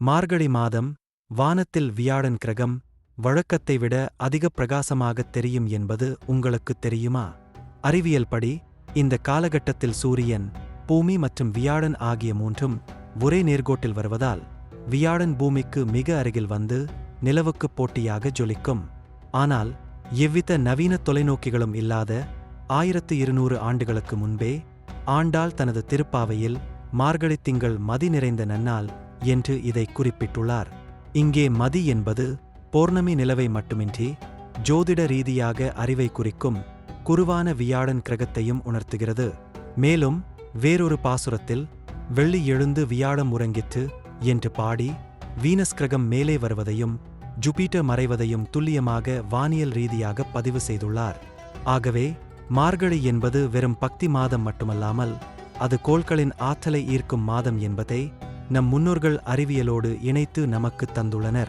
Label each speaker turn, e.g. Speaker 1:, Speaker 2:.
Speaker 1: மார்கழி மாதம் வானத்தில் வியாழன் கிரகம் வழக்கத்தை விட அதிக பிரகாசமாகத் தெரியும் என்பது உங்களுக்குத் தெரியுமா? அறிவியல் படி இந்த காலகட்டத்தில் சூரியன் பூமி மற்றும் வியாழன் ஆகிய மூன்றும் ஒரே நேர்கோட்டில் வருவதால் வியாழன் பூமிக்கு மிக அருகில் வந்து நிலவுக்குப் போட்டியாக ஜொலிக்கும். ஆனால் எவ்வித நவீன தொலைநோக்கிகளும் இல்லாத ஆயிரத்து இருநூறு ஆண்டுகளுக்கு முன்பே ஆண்டாள் தனது திருப்பாவையில் மார்கழி திங்கள் மதி நிறைந்த நன்னால் என்று இதை குறிப்பிட்டுள்ளார். இங்கே மதி என்பது பௌர்ணமி நிலவை மட்டுமின்றி ஜோதிட ரீதியாக அறிவை குறிக்கும் குருவான வியாழன் கிரகத்தையும் உணர்த்துகிறது. மேலும் வேறொரு பாசுரத்தில் வெள்ளி எழுந்து வியாழம் உறங்கிற்று என்று பாடி வீனஸ் கிரகம் மேலே வருவதையும் ஜூபிட்டர் மறைவதையும் துல்லியமாக வானியல் ரீதியாக பதிவு செய்துள்ளார். ஆகவே மார்கழி என்பது வெறும் பக்தி மாதம் மட்டுமல்லாமல் அது கோள்களின் ஆற்றலை ஈர்க்கும் மாதம் என்பதை நம் முன்னோர்கள் அறிவியலோடு இணைத்து நமக்குத் தந்துள்ளனர்.